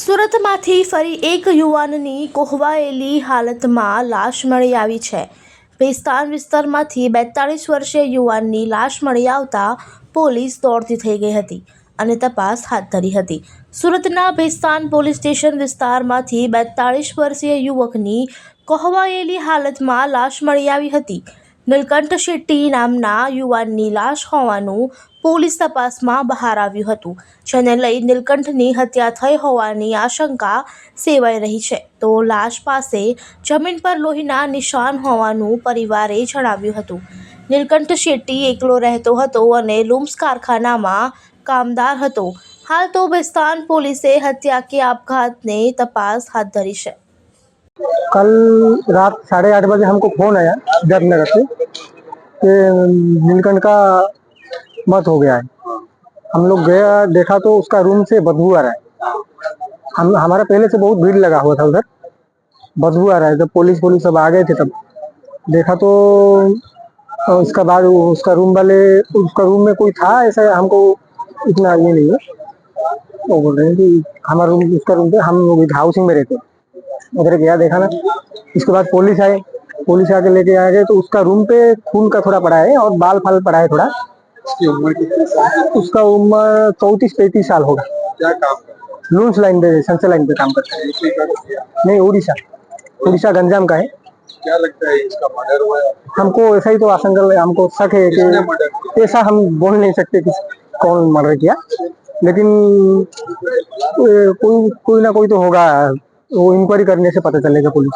સુરતમાંથી ફરી એક યુવાનની કોહવાયેલી હાલતમાં લાશ મળી આવી છે. ભેસ્તાન વિસ્તારમાંથી બેતાળીસ વર્ષીય યુવાનની લાશ મળી આવતા પોલીસ દોડતી થઈ ગઈ હતી અને તપાસ હાથ ધરી હતી. સુરતના ભેસ્તાન પોલીસ સ્ટેશન વિસ્તારમાંથી બેતાળીસ વર્ષીય યુવકની કોહવાયેલી હાલતમાં લાશ મળી આવી હતી. નીલકંઠ શેટ્ટી નામના યુવાનની લાશ હોવાનું પોલીસ તપાસમાં બહાર આવ્યું હતું. જેને લઈ નીલકંઠની હત્યા થઈ હોવાની આશંકા સેવાઈ રહી છે. તો લાશ પાસે જમીન પર લોહીના નિશાન હોવાનું પરિવારે જણાવ્યું હતું. નીલકંઠ શેટ્ટી એકલો રહેતો હતો અને લૂમ્સ કારખાનામાં કામદાર હતો. હાલ તો બેસ્તાન પોલીસે હત્યા કે આપઘાતને તપાસ હાથ ધરી છે. कल रात साढ़े आठ बजे हमको फ़ोन आया सिद्धार्थनगर से कि नीलकंठ का मत हो गया है। हम लोग गया, देखा तो उसका रूम से बदबू आ रहा है। हम, हमारा पहले से बहुत भीड़ लगा हुआ था उधर। बदबू आ रहा है, जब पुलिस पुलिस सब आ गए थे तब। देखा तो उसका बाद उसका रूम वाले, उसका रूम में कोई था ऐसा, हमको इतना ये नहीं है। वो बोल रहे हैं कि हमारा रूम, उसका रूम पे हम लोग हाउसिंग में रहते हैं। उधर गया देखा ना। इसके बाद पुलिस आए। पुलिस आके लेके आ गए तो उसका रूम पे खून का थोड़ा पड़ा है और बाल फाल पड़ा है थोड़ा। उसकी उम्र कितनी उसका उम्र चौंतीस पैंतीस साल होगा। क्या काम लूंस लाइन पे संसद लाइन पे काम करता है। नहीं उड़ीसा उड़ीसा गंजाम का है। क्या लगता है इसका मर्डर हुआ है? हमको ऐसा ही तो आशंका है, हमको शक है कि ऐसा हम बोल नहीं सकते कि कौन मर्डर किया। लेकिन कोई कोई ना कोई तो होगा। वो इंक्वायरी करने से पता चलेगा पुलिस